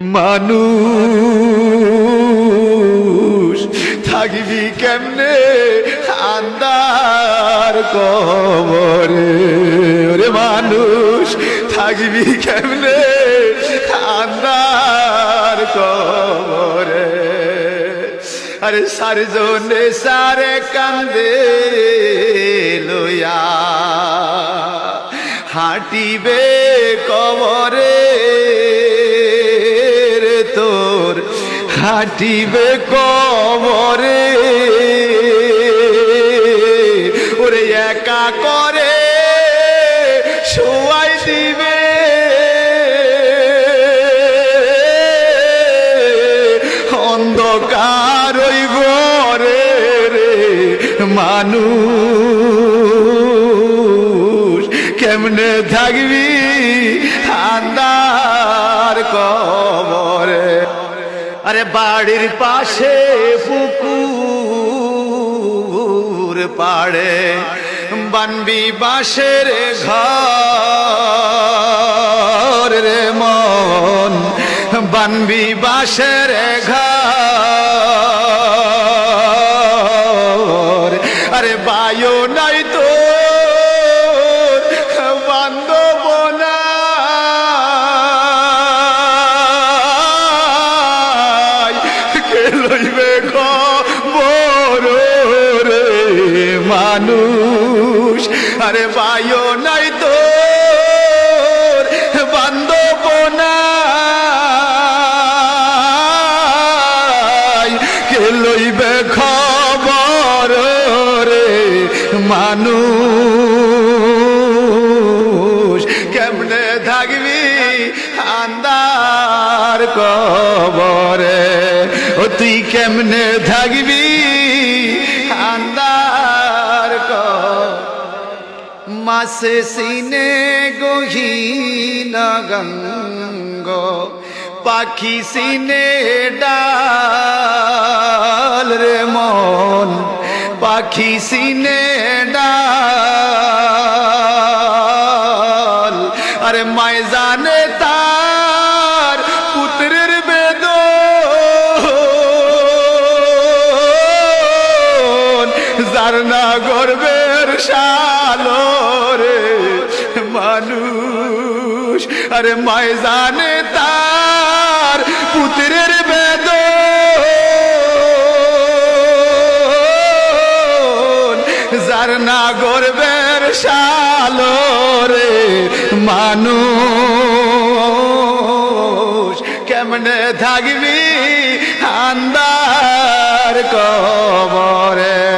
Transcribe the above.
মানুষ থাকবি কেমনে আন্দার কবরে? ওরে মানুষ থাকবি কেমনে আন্দার কবরে? আরে সারজনে সারে কান্দে লইয়া, হাঁটিবে কবরে। হাঁটিবে কবরে। ওরে একা করে শোয়াই দিবে। অন্ধকার ওই ঘরে রে মানুষ কেমনে থাকবি? আন্দার কবরে আরে বাড়ির পাশে পুকুর পাড়ে বানবি বাঁশের ঘর রে মন। বানবি বাঁশের ঘর। আরে বায়ু নাই তো খবর রে মানুষ। আরে বায়ু নাই তো বান্ধব খবর রে মানুষ? কেমনে থাকবি আন্দার কবরে? কেমনে থাকবি? আন্দার মাসে সিনে গহীন গঙ্গ। পাখি সিনে ডাল রে মন। পাখি সিনে ডাল। আরে মায় জানে সালো রে মানুষ। আরে মায় জানে তার পুত্রের বেদ যার না গর্বের সালো রে মানুষ। কেমনে থাকবি আন্দার কবরে?